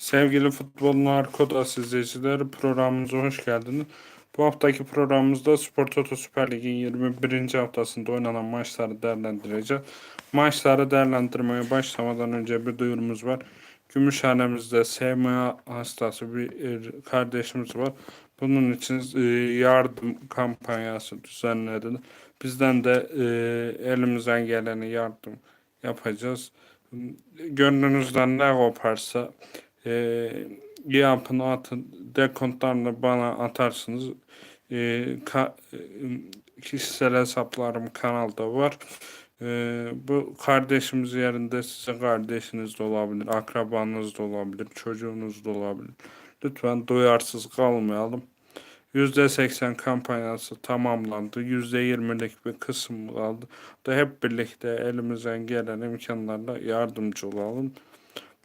Sevgili Futbol Narkodas izleyicileri programımıza hoş geldiniz. Bu haftaki programımızda Spor Toto Süper Lig'in 21. haftasında oynanan maçları değerlendireceğiz. Maçları değerlendirmeye başlamadan önce bir duyurumuz var. Gümüşhanemizde SMA hastası bir e, kardeşimiz var. Bunun için e, yardım kampanyası düzenledi. Bizden de e, elimizden geleni yardım yapacağız. Gönlünüzden ne koparsa e, yapın atın dekontlarını bana atarsınız. E, ka, e, kişisel hesaplarım kanalda var. E, bu kardeşimiz yerinde sizin kardeşiniz de olabilir, akrabanız da olabilir, çocuğunuz da olabilir. Lütfen duyarsız kalmayalım. %80 kampanyası tamamlandı. %20'lik bir kısım kaldı. Da hep birlikte elimizden gelen imkanlarla yardımcı olalım.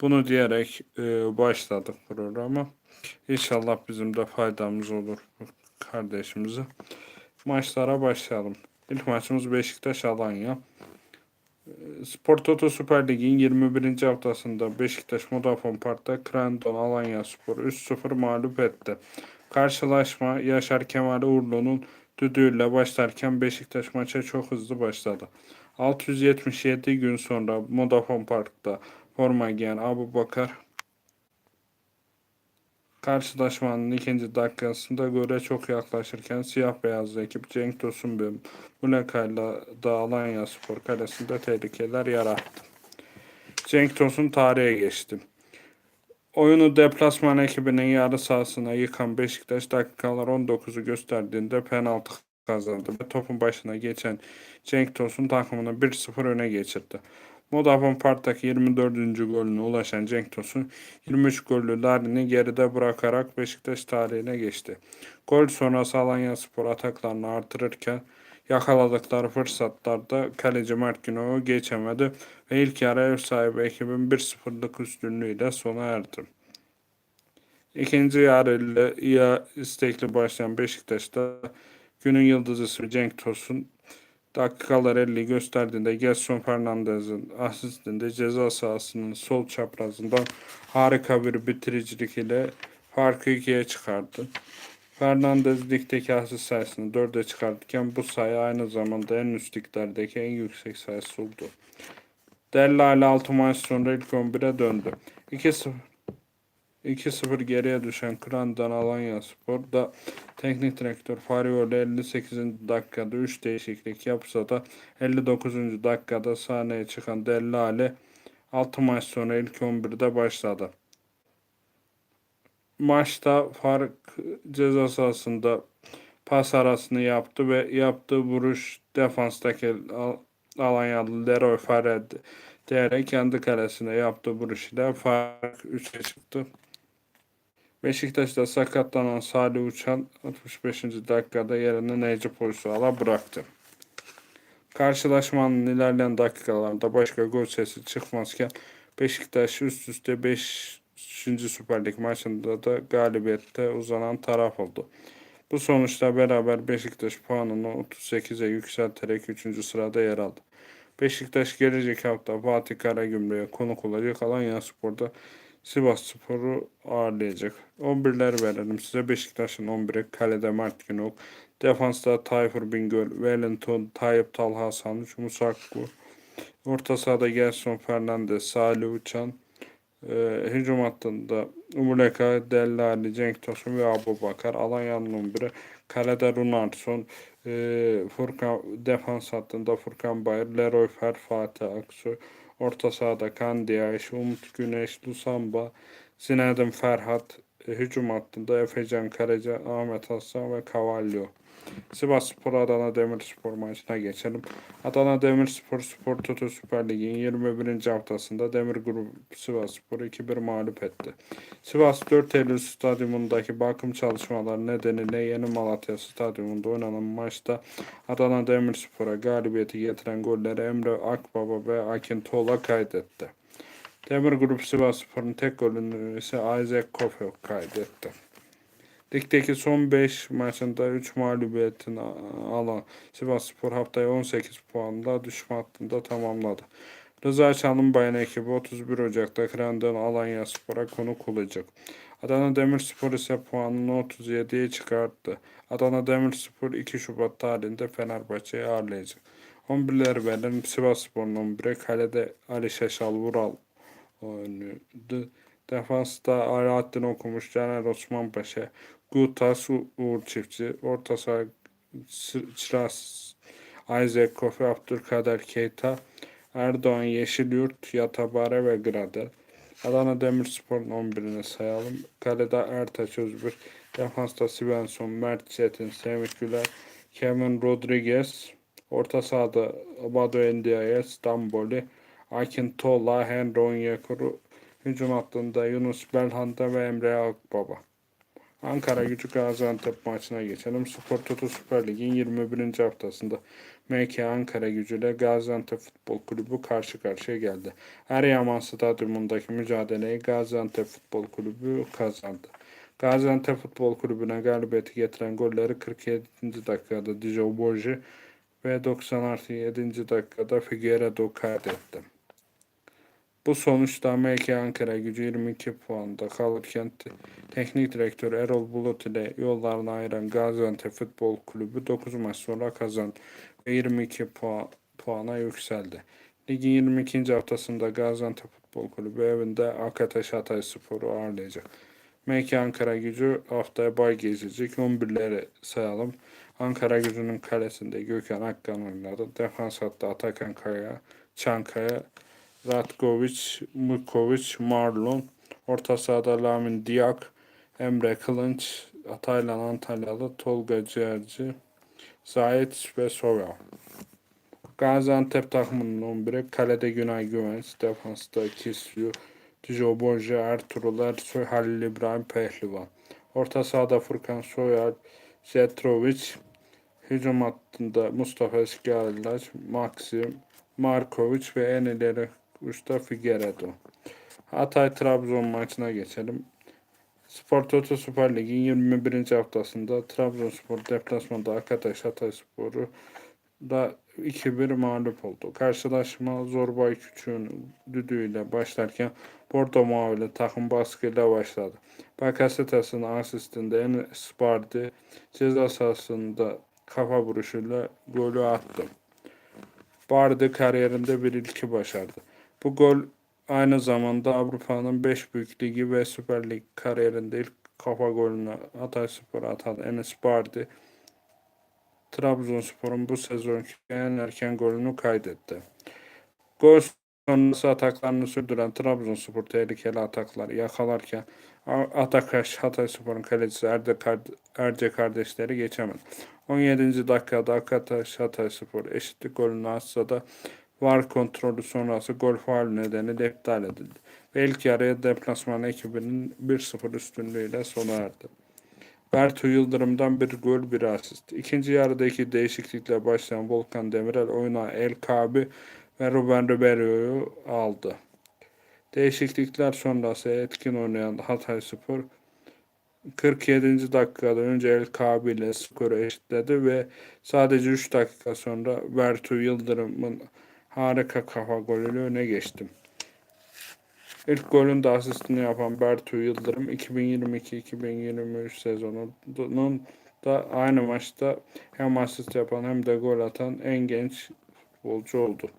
Bunu diyerek e, başladık programa. İnşallah bizim de faydamız olur kardeşimize. Maçlara başlayalım. İlk maçımız Beşiktaş Alanya. E, Spor Toto Süper Lig'in 21. haftasında Beşiktaş Vodafone Park'ta Krandon Alanya Spor 3-0 mağlup etti. Karşılaşma Yaşar Kemal Uğurlu'nun düdüğüyle başlarken Beşiktaş maça çok hızlı başladı. 677 gün sonra Vodafone Park'ta forma giyen Abu Bakar karşılaşmanın ikinci dakikasında göre çok yaklaşırken siyah beyazlı ekip Cenk Tosun ve Muleka'yla da Alanya Spor kalesinde tehlikeler yarattı. Cenk Tosun tarihe geçti. Oyunu deplasman ekibinin yarı sahasına yıkan Beşiktaş dakikalar 19'u gösterdiğinde penaltı kazandı ve topun başına geçen Cenk Tosun takımını 1-0 öne geçirdi. Vodafone Park'taki 24. golüne ulaşan Cenk Tosun 23 gollü Larin'i geride bırakarak Beşiktaş tarihine geçti. Gol sonrası Alanya Spor ataklarını artırırken yakaladıkları fırsatlarda kaleci Mert Günok'u geçemedi ve ilk yarı ev sahibi ekibin 1-0'lık üstünlüğüyle sona erdi. İkinci yarıyla iyi istekli başlayan Beşiktaş'ta günün yıldızı Cenk Tosun dakikalar 50 gösterdiğinde Gelson Fernandez'in asistinde ceza sahasının sol çaprazından harika bir bitiricilik ile farkı ikiye çıkardı. Fernandez ligdeki asist sayısını dörde çıkartırken bu sayı aynı zamanda en üst liglerdeki en yüksek sayısı oldu. Dellal 6 maç sonra ilk 11'e döndü. 2-0 2-0 geriye düşen Kran'dan Alanya Spor'da teknik direktör Farioli 58. dakikada 3 değişiklik yapsa da 59. dakikada sahneye çıkan Dellale 6 maç sonra ilk 11'de başladı. Maçta fark ceza sahasında pas arasını yaptı ve yaptığı vuruş defanstaki Alanyalı Leroy Fared diyerek kendi kalesine yaptığı vuruş ile fark 3'e çıktı. Beşiktaş'ta sakatlanan Salih Uçan 65. dakikada yerine Necip Uysal'a bıraktı. Karşılaşmanın ilerleyen dakikalarında başka gol sesi çıkmazken Beşiktaş üst üste 5. Süper Lig maçında da galibiyette uzanan taraf oldu. Bu sonuçla beraber Beşiktaş puanını 38'e yükselterek 3. sırada yer aldı. Beşiktaş gelecek hafta Fatih Karagümrük'e konuk olacak. Alanya Spor'da Sivas Spor'u ağırlayacak. 11'ler verelim size. Beşiktaş'ın 11'i kalede Mert Günok. Defansta Tayfur Bingöl, Wellington, Tayyip Talha Sanuç, Musakku. Orta sahada Gelson Fernandez, Salih Uçan. Ee, hücum hattında Umuleka, Dellali, Cenk Tosun ve Abu Bakar. Alanya'nın 11'i. Kalede Runarsson. Ee, Furkan, defans hattında Furkan Bayır, Leroy Fer, Fatih Aksu. Orta sahada Kandiyaş, Umut Güneş, Lusamba, Zinedine Ferhat, e, hücum hattında Efecan Karaca, Ahmet Hasan ve Cavallo. Sivas Spor Adana Demirspor maçına geçelim. Adana Demirspor Spor Toto Süper Lig'in 21. haftasında Demir Grup Sivas Spor'u 2-1 mağlup etti. Sivas 4 Eylül stadyumundaki bakım çalışmaları nedeniyle Yeni Malatya stadyumunda oynanan maçta Adana Demirspor'a galibiyeti getiren golleri Emre Akbaba ve Akin Tola kaydetti. Demir Grup Sivas Spor'un tek golünü ise Isaac Kofe kaydetti. Ligdeki son 5 maçında 3 mağlubiyetin alan Sivasspor haftaya 18 puanla düşme hattında tamamladı. Rıza Çalınbay'ın ekibi 31 Ocak'ta Kran'dan Alanya Spor'a konuk olacak. Adana Demirspor ise puanını 37'ye çıkarttı. Adana Demirspor 2 Şubat tarihinde Fenerbahçe'yi ağırlayacak. 11'leri veren Sivasspor'un 11'e kalede Ali Şaşal Vural oynuyordu. Defansta Alaaddin Okumuş, Caner Osman Paşa, Gutas Uğur Çiftçi, orta saha Çıras Isaac Kofi, Abdülkader Keita, Erdoğan Yeşilyurt, Yatabare ve Gradel. Adana Demirspor'un 11'ini sayalım. Kalede Ertaç Özbür, defansta Svensson, Mert Çetin, Semih Güler, Kevin Rodriguez, orta sahada Badu Endiaye, Stamboli, Akin Tola, Henry Onyekuru, hücum hattında Yunus Belhanda ve Emre Akbaba. Ankara Gücü Gaziantep maçına geçelim. Spor Toto Süper Lig'in 21. haftasında MK Ankara Gücü ile Gaziantep Futbol Kulübü karşı karşıya geldi. Eryaman Stadyumundaki mücadeleyi Gaziantep Futbol Kulübü kazandı. Gaziantep Futbol Kulübü'ne galibiyeti getiren golleri 47. dakikada Dijo Borji ve 90 artı 7. dakikada Figueiredo kaydetti. Bu sonuçta MK Ankara gücü 22 puanda kalırken te- teknik direktör Erol Bulut ile yollarını ayıran Gaziantep Futbol Kulübü 9 maç sonra kazandı ve 22 puan, puana yükseldi. Ligin 22. haftasında Gaziantep Futbol Kulübü evinde Akataş Hatay Spor'u ağırlayacak. MK Ankara gücü haftaya bay gezecek. 11'leri sayalım. Ankara gücünün kalesinde Gökhan Akkan oynadı. Defans hattı Atakan Kaya, Çankaya, Ratkoviç, Mukoviç, Marlon, orta sahada Lamin Diak, Emre Kılınç, Ataylan Antalyalı, Tolga Ciğerci, Zahit ve Sova. Gaziantep takımının 11'i kalede Günay Güvenç, defansta Kisyu, Dijo Borja, Ertuğrul Ersoy, Halil İbrahim Pehlivan. Orta sahada Furkan Soyal, Zetrovic, hücum hattında Mustafa Eskialaç, Maxim, Markovic ve en ileri uçta Figueiredo. Hatay Trabzon maçına geçelim. Spor Toto Süper Lig'in 21. haftasında Trabzonspor deplasmanda Akataş Hatayspor'u da 2-1 mağlup oldu. Karşılaşma Zorbay Küçük'ün düdüğüyle başlarken Porto Mavili takım baskıyla başladı. Bakasetas'ın asistinde Enes Bardi ceza sahasında kafa vuruşuyla golü attı. Bardi kariyerinde bir ilki başardı. Bu gol aynı zamanda Avrupa'nın 5 büyük ligi ve Süper Lig kariyerinde ilk kafa golünü Hatayspor'a atan Enes Bardi, Trabzonspor'un bu sezonki en erken golünü kaydetti. Gol sonrası ataklarını sürdüren Trabzonspor tehlikeli atakları yakalarken Atakaş Hatayspor'un kalecisi Erde Erce kardeşleri geçemedi. 17. dakikada Akataş Hatayspor eşitlik golünü atsa da VAR kontrolü sonrası gol faul nedeniyle iptal edildi. Ve ilk yarıya deplasman ekibinin 1-0 üstünlüğüyle sona erdi. Bertu Yıldırım'dan bir gol bir asist. İkinci yarıdaki değişiklikle başlayan Volkan Demirel oyuna El Kabi ve Ruben Ribeiro'yu aldı. Değişiklikler sonrası etkin oynayan Hatayspor 47. dakikada önce El Kabi ile skoru eşitledi ve sadece 3 dakika sonra Bertu Yıldırım'ın harika kafa golüyle öne geçti. İlk golün de asistini yapan Bertu Yıldırım 2022-2023 sezonunun da aynı maçta hem asist yapan hem de gol atan en genç futbolcu oldu.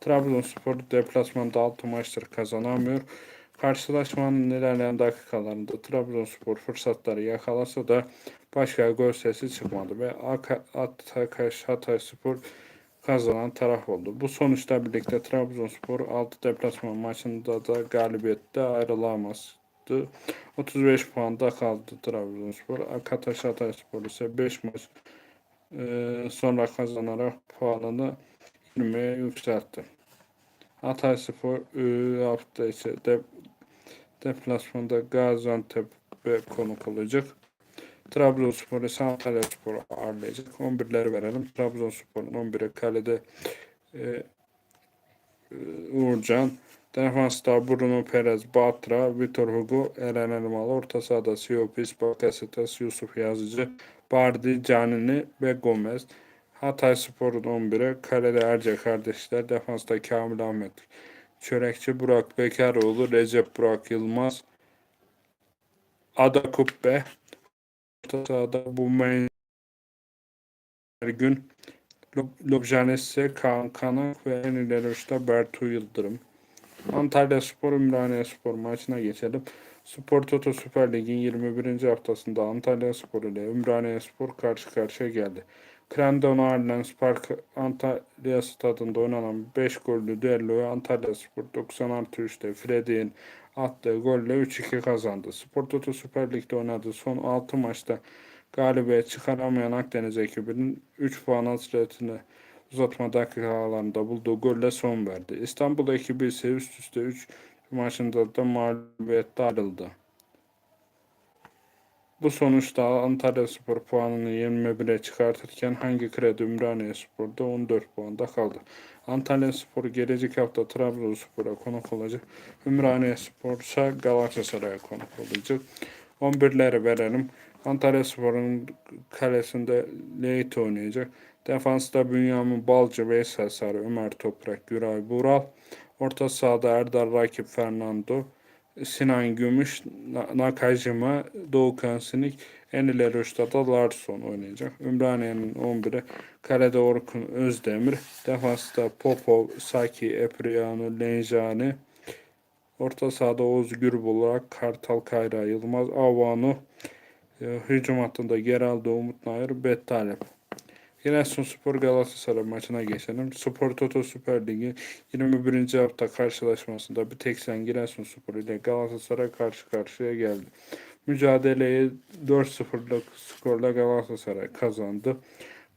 Trabzonspor deplasmanda 6 maçtır kazanamıyor. Karşılaşmanın ilerleyen dakikalarında Trabzonspor fırsatları yakalasa da başka gol sesi çıkmadı ve Aka- Atakaş Hatayspor kazanan taraf oldu. Bu sonuçla birlikte Trabzonspor 6 deplasman maçında da galibiyette ayrılamazdı. 35 puanda kaldı Trabzonspor. Akataş Hatayspor ise 5 maç e, sonra kazanarak puanını 20'ye yükseltti. Hatayspor e, hafta içi de, deplasmanda Gaziantep'e konuk olacak. Trabzonspor ise Antalyaspor'u ağırlayacak. 11'leri verelim. Trabzonspor'un 11'i kalede e, e, Uğurcan, Defansta Bruno Perez, Batra, Vitor Hugo, Eren Elmalı, orta sahada Siopis, Bakasetas, Yusuf Yazıcı, Bardi, Canini ve Gomez. Hatay Spor'un 11'i. Kalede Erce kardeşler. Defansta Kamil Ahmet. Çörekçi Burak Bekaroğlu. Recep Burak Yılmaz. Ada Kubbe. Sahada bu gün Lobjanesse, Kaan Kanak ve en ileri uçta Bertu Yıldırım. Antalya Spor Ümraniye Spor maçına geçelim. Spor Toto Süper Lig'in 21. haftasında Antalya Spor ile Ümraniye Spor karşı karşıya geldi. Crandon Arlens Park Antalya stadında oynanan 5 gollü düelloyu Antalya Spor 90 artı 3'te Freddy'in attığı golle 3-2 kazandı. Spor Toto Süper Lig'de oynadığı son 6 maçta galibiyet çıkaramayan Akdeniz ekibinin 3 puan hasretini uzatma dakikalarında bulduğu golle son verdi. İstanbul ekibi ise üst üste 3 maçında da mağlubiyette ayrıldı. Bu sonuçta Antalya Spor puanını 21'e çıkartırken hangi kredi Ümraniye Spor'da 14 puanda kaldı. Antalya Spor gelecek hafta Trabzonspor'a konuk olacak. Ümraniye Spor ise Galatasaray'a konuk olacak. 11'leri verelim. Antalya Spor'un kalesinde Leyit oynayacak. Defansta Bünyamin Balcı, Veysel Sarı, Ömer Toprak, Güray Bural. Orta sahada Erdal Rakip Fernando, Sinan Gümüş, Nakajima, Doğukan Sinik, en ileri uçta da Larson oynayacak. Ümraniye'nin 11'i kalede Orkun Özdemir, defansta Popov, Saki, Epriano, Lenjani, orta sahada Oğuz Gürbulak, Kartal Kayra Yılmaz, Avanu, e, hücum hattında Geraldo, Umut Nayır, Bettalep. Giresunspor Galatasaray maçına geçelim. Spor Toto Süper Ligi 21. hafta karşılaşmasında bir tek sen Giresunspor ile Galatasaray karşı karşıya geldi. Mücadeleyi 4-0'lık skorla Galatasaray kazandı.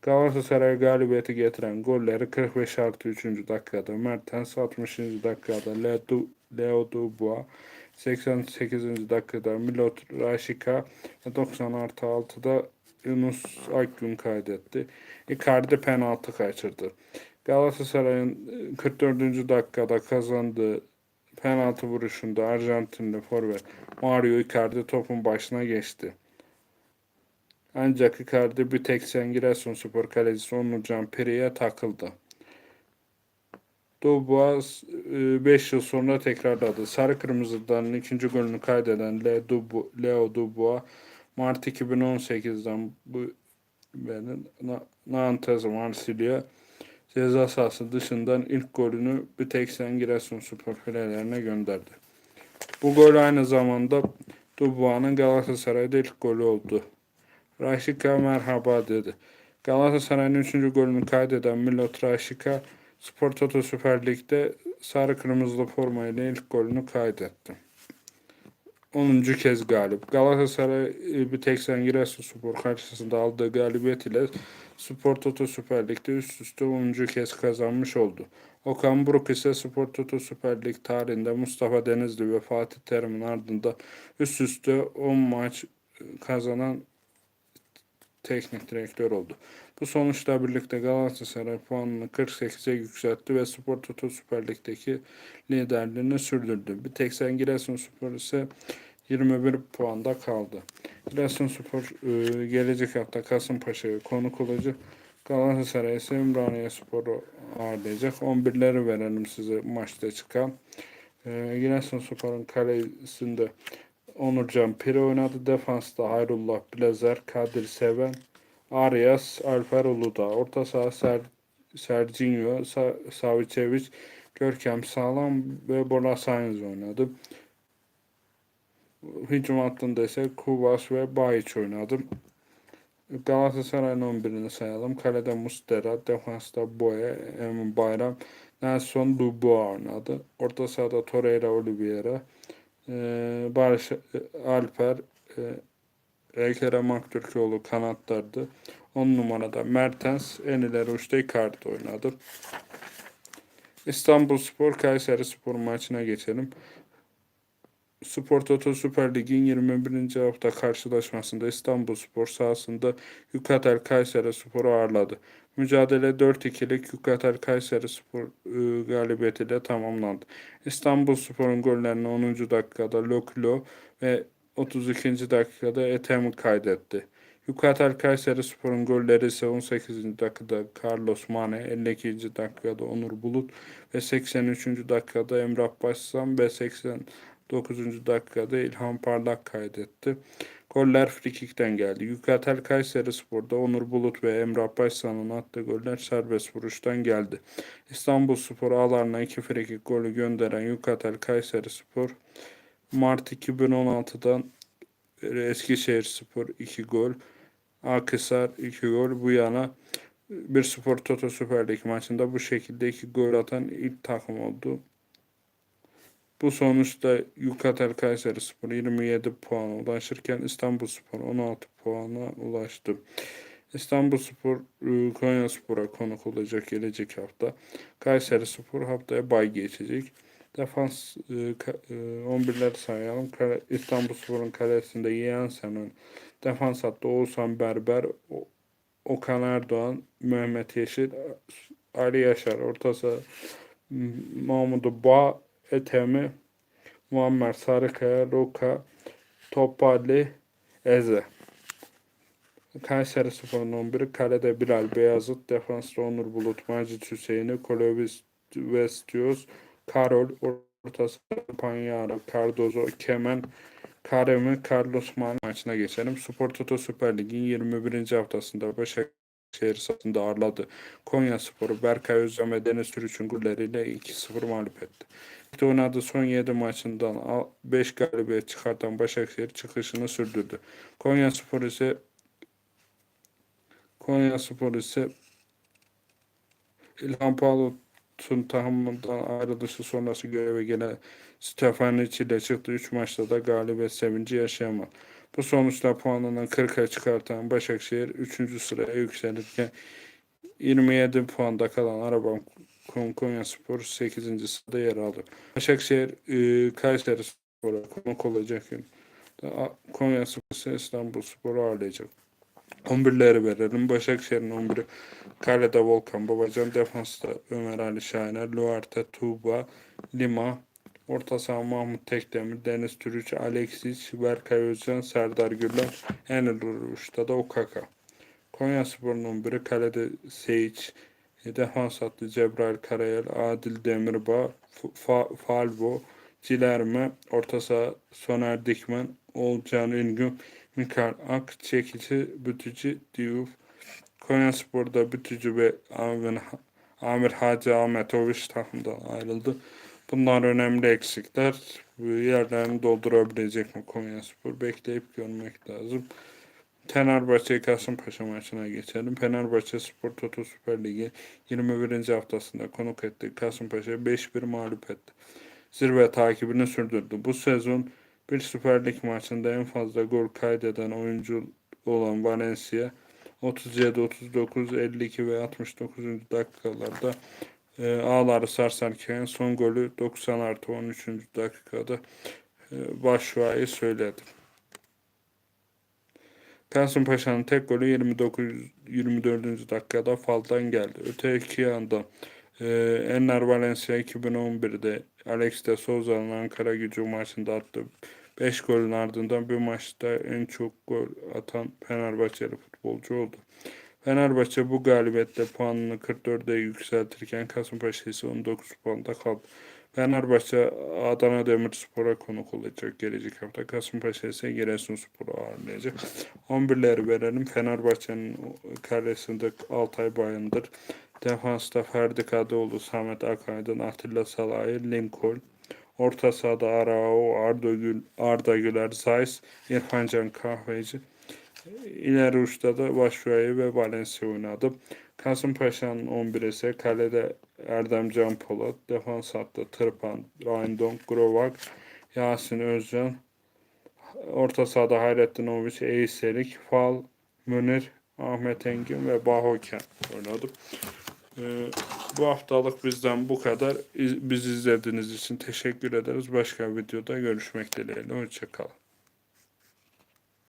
Galatasaray galibiyeti getiren golleri 45 artı 3. dakikada Mertens 60. dakikada Leo, Du Leo Dubois 88. dakikada Milot Raşika 90 artı 6'da Yunus Akgün kaydetti. Icardi penaltı kaçırdı. Galatasaray'ın 44. dakikada kazandığı penaltı vuruşunda Arjantinli forvet Mario Icardi topun başına geçti. Ancak Icardi bir tek Giresunspor kalecisi Onurcan Peri'ye takıldı. Dubois 5 yıl sonra tekrarladı. Sarı Kırmızı'dan ikinci golünü kaydeden Leo Dubois Mart 2018'den bu benim Nantes Marsilya ceza sahası dışından ilk golünü bir tek sen Giresunspor filelerine gönderdi. Bu gol aynı zamanda Dubois'ın Galatasaray'da ilk golü oldu. Raşika merhaba dedi. Galatasaray'ın 3. golünü kaydeden Milot Raşika Spor Toto Süper Lig'de sarı kırmızılı formayla ilk golünü kaydetti. 10. kez galip. Galatasaray e, bir tek sen Giresunspor karşısında aldığı galibiyet ile Spor Toto Süper Lig'de üst üste 10. kez kazanmış oldu. Okan Buruk ise Spor Toto Süper Lig tarihinde Mustafa Denizli ve Fatih Terim'in ardında üst üste 10 maç kazanan teknik direktör oldu. Bu sonuçla birlikte Galatasaray puanını 48'e yükseltti ve Spor Toto Süper Lig'deki liderliğini sürdürdü. Bir tek sen Giresunspor ise 21 puanda kaldı. Giresunspor e, gelecek hafta Kasımpaşa'ya konuk olacak. Galatasaray ise Ümraniye Spor'u ağırlayacak. 11'leri verelim size maçta çıkan. E, Giresunspor'un kalesinde Onurcan Piri oynadı. Defansta Hayrullah Blazer, Kadir Seven, Arias, Alper Uludağ. Orta saha Ser, Serginho, Sa Savicevic, Görkem Sağlam ve Bola Sainz oynadı. Hücum hattında ise Kuvas ve Bayiç oynadı. Galatasaray'ın 11'ini sayalım. Kalede Mustera, defansta Boye, Emin Bayram, Nelson Dubois oynadı. Orta sahada Torreira Oliveira, e, Barış Alper, e, Ekrem Aktürkoğlu kanatlardı. 10 numarada Mertens, en ileri uçta Icardi oynadı. İstanbul Spor Kayseri Spor maçına geçelim. Spor Toto Süper Lig'in 21. hafta karşılaşmasında İstanbul Spor sahasında Yukatel Kayseri Spor'u ağırladı. Mücadele 4-2'lik Yukatel Kayseri Spor e, galibiyetiyle tamamlandı. İstanbul Spor'un gollerini 10. dakikada Loklo ve 32. dakikada Etem kaydetti. Yukatel Kayseri Spor'un golleri ise 18. dakikada Carlos Mane, 52. dakikada Onur Bulut ve 83. dakikada Emrah Başsan ve 89. dakikada İlhan Parlak kaydetti. Goller frikikten geldi. Yukatel Kayseri Spor'da Onur Bulut ve Emrah Başsan'ın attığı goller serbest vuruştan geldi. İstanbul Spor ağlarına iki frikik golü gönderen Yukatel Kayseri Spor Mart 2016'dan beri Eskişehir Spor 2 gol, Akhisar 2 gol bu yana bir Spor Toto Süper Lig maçında bu şekilde 2 gol atan ilk takım oldu. Bu sonuçta Yukatel Kayseri Spor 27 puana ulaşırken İstanbul Spor 16 puana ulaştı. İstanbul Spor Konya Spor'a konuk olacak gelecek hafta. Kayseri Spor haftaya bay geçecek. Defans e, e, 11'leri sayalım. İstanbul Spor'un kalesinde Yeğen Senin. Defans hattı Oğuzhan Berber, Okan Erdoğan, Mehmet Yeşil, Ali Yaşar. Orta saha M- Mahmut Bağ, Etemi, Muammer Sarıkaya, Luka, Topali, Eze. Kayseri Spor'un 11'i kalede Bilal Beyazıt, defansta Onur Bulut, Macit Hüseyin'i, Kolovis Vestios, Karol, ortası Panyaro, Cardozo, Kemen, Karemi, Carlos Man maçına geçelim. Spor Toto Süper Lig'in 21. haftasında Başakşehir sahasında ağırladı. Konya Sporu Berkay Özcan ve Deniz Türüç'ün golleriyle 2-0 mağlup etti. Ligde oynadığı son 7 maçından 5 galibiyet çıkartan Başakşehir çıkışını sürdürdü. Konya Spor ise Konya Spor ise İlhan Palut'un takımından ayrılışı sonrası göreve gelen Stefanic ile çıktı. 3 maçta da galibiyet sevinci yaşayamadı. Bu sonuçla puanını 40'a çıkartan Başakşehir 3. sıraya yükselirken 27 puanda kalan Arabam Konya Spor 8. sırada yer aldı. Başakşehir e, Kayseri Spor'a konuk olacak. Konya Spor İstanbul Spor'u ağırlayacak. 11'leri verelim. Başakşehir'in 11'i Kalede Volkan Babacan, Defansta Ömer Ali Şahiner, Luarte Tuğba, Lima, Orta saha Mahmut Tekdemir, Deniz Türüç, Alexis, Berkay Özcan, Serdar Gürler, Enel Uç'ta da Okaka. Konya Spor'un 11'i kalede Seyic, defans hattı Cebrail Karayel, Adil Demirbağ, Fa- Falvo, Cilerme, orta saha Soner Dikmen, Olcan Üngün, Mikael Ak, Çekici, Bütücü, Diyuf, Konya Spor'da Bütücü ve Amir, Amir Hacı Ahmetoviç takımdan ayrıldı. Bunlar önemli eksikler. Bu yerlerini doldurabilecek mi Konya Spor? Bekleyip görmek lazım. Fenerbahçe Kasımpaşa maçına geçelim. Fenerbahçe Spor Toto Süper Ligi 21. haftasında konuk etti. Kasımpaşa 5-1 mağlup etti. Zirve takibini sürdürdü. Bu sezon bir Süper Lig maçında en fazla gol kaydeden oyuncu olan Valencia 37, 39, 52 ve 69. dakikalarda e, ağları sarsarken son golü 90 artı 13. dakikada e, Başşuay'ı söyledi. Kasımpaşa'nın tek golü 29 24. dakikada faldan geldi. Öteki yandan e, Enner Valencia 2011'de Alex de Souza'nın Ankara gücü maçında attığı 5 golün ardından bir maçta en çok gol atan Fenerbahçeli futbolcu oldu. Fenerbahçe bu galibiyetle puanını 44'e yükseltirken Kasımpaşa ise 19 puanda kaldı. Fenerbahçe Adana Demirspor'a konuk olacak gelecek hafta. Kasımpaşa ise Giresunspor'u ağırlayacak. 11'leri verelim. Fenerbahçe'nin kalesinde Altay Bayındır. Defansta Ferdi Kadıoğlu, Samet Akaydın, Atilla Salahi, Lincoln. Orta sahada Arao, Arda, Gül, Arda Güler, Zayis, İrfan Can Kahveci. İleri uçta da Başşuay'ı ve Valencia oynadı. Kasımpaşa'nın 11 ise kalede Erdem Can Polat, defans hattı Tırpan, Rindon, Grovak, Yasin Özcan, orta sahada Hayrettin Oviç, Eyselik, Fal, Münir, Ahmet Engin ve Bahoken oynadı. Ee, bu haftalık bizden bu kadar. İz- Bizi izlediğiniz için teşekkür ederiz. Başka videoda görüşmek dileğiyle. Hoşçakalın.